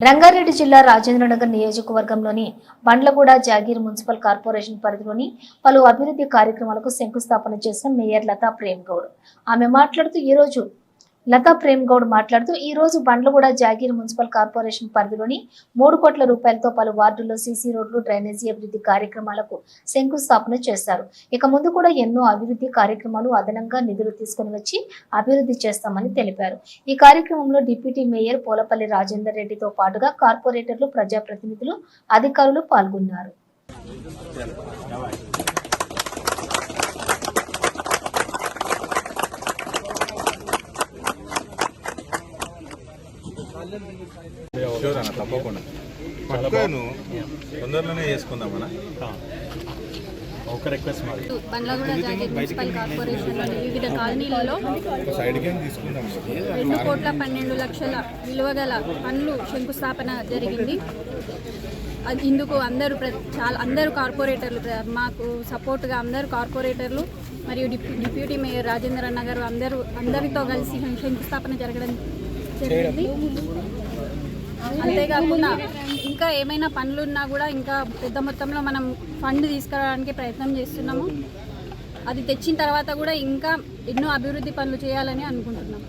రంగారెడ్డి జిల్లా రాజేంద్రనగర్ నియోజకవర్గంలోని Bandlaguda jagir municipal corporation పరిధిలోని పలు అభివృద్ధి కార్యక్రమాలకు శంకుస్థాపన చేసిన మేయర్ లతా ప్రేమ్ గౌడ్ ఆమె మాట్లాడుతూ ఈ రోజు లతా ప్రేమ్ గౌడ్ మాట్లాడుతూ ఈ రోజు బండ్లగూడ జాగీర్ మున్సిపల్ కార్పొరేషన్ పరిధిలోని మూడు కోట్ల రూపాయలతో పలు వార్డుల్లో సీసీ రోడ్లు డ్రైనేజీ అభివృద్ధి కార్యక్రమాలకు శంకుస్థాపన చేశారు. ఇక ముందు కూడా ఎన్నో అభివృద్ధి కార్యక్రమాలు అదనంగా నిధులు తీసుకుని వచ్చి అభివృద్ధి చేస్తామని తెలిపారు. ఈ కార్యక్రమంలో డిప్యూటీ మేయర్ పోలపల్లి రాజేందర్ రెడ్డితో పాటుగా కార్పొరేటర్లు ప్రజాప్రతినిధులు అధికారులు పాల్గొన్నారు. షూర్ అన్న తప్పకుండా. తొందరలోనే చేసుకుందామన్నా ఒక రిక్వెస్ట్ మాది. మున్సిపల్ కార్పొరేషన్లోని వివిధ కాలనీలలో రెండు కోట్ల పన్నెండు లక్షల విలువ గల పనులు శంకుస్థాపన జరిగింది. అది ఇందుకు అందరూ ప్ర- చాలా అందరూ కార్పొరేటర్లు ప్ర- మాకు సపోర్ట్గా అందరూ కార్పొరేటర్లు మరియు డిప్యూ డిప్యూటీ మేయర్ రాజేంద్ర అన్న గారు అందరూ అందరితో కలిసి శంకుస్థాపన జరగడం జరిగింది అంతేకాకుండా ఇంకా ఏమైనా పనులు ఉన్నా కూడా ఇంకా పెద్ద మొత్తంలో మనం ఫండ్ తీసుకురావడానికి ప్రయత్నం చేస్తున్నాము. అది తెచ్చిన తర్వాత కూడా ఇంకా ఎన్నో అభివృద్ధి పనులు చేయాలని అనుకుంటున్నాం.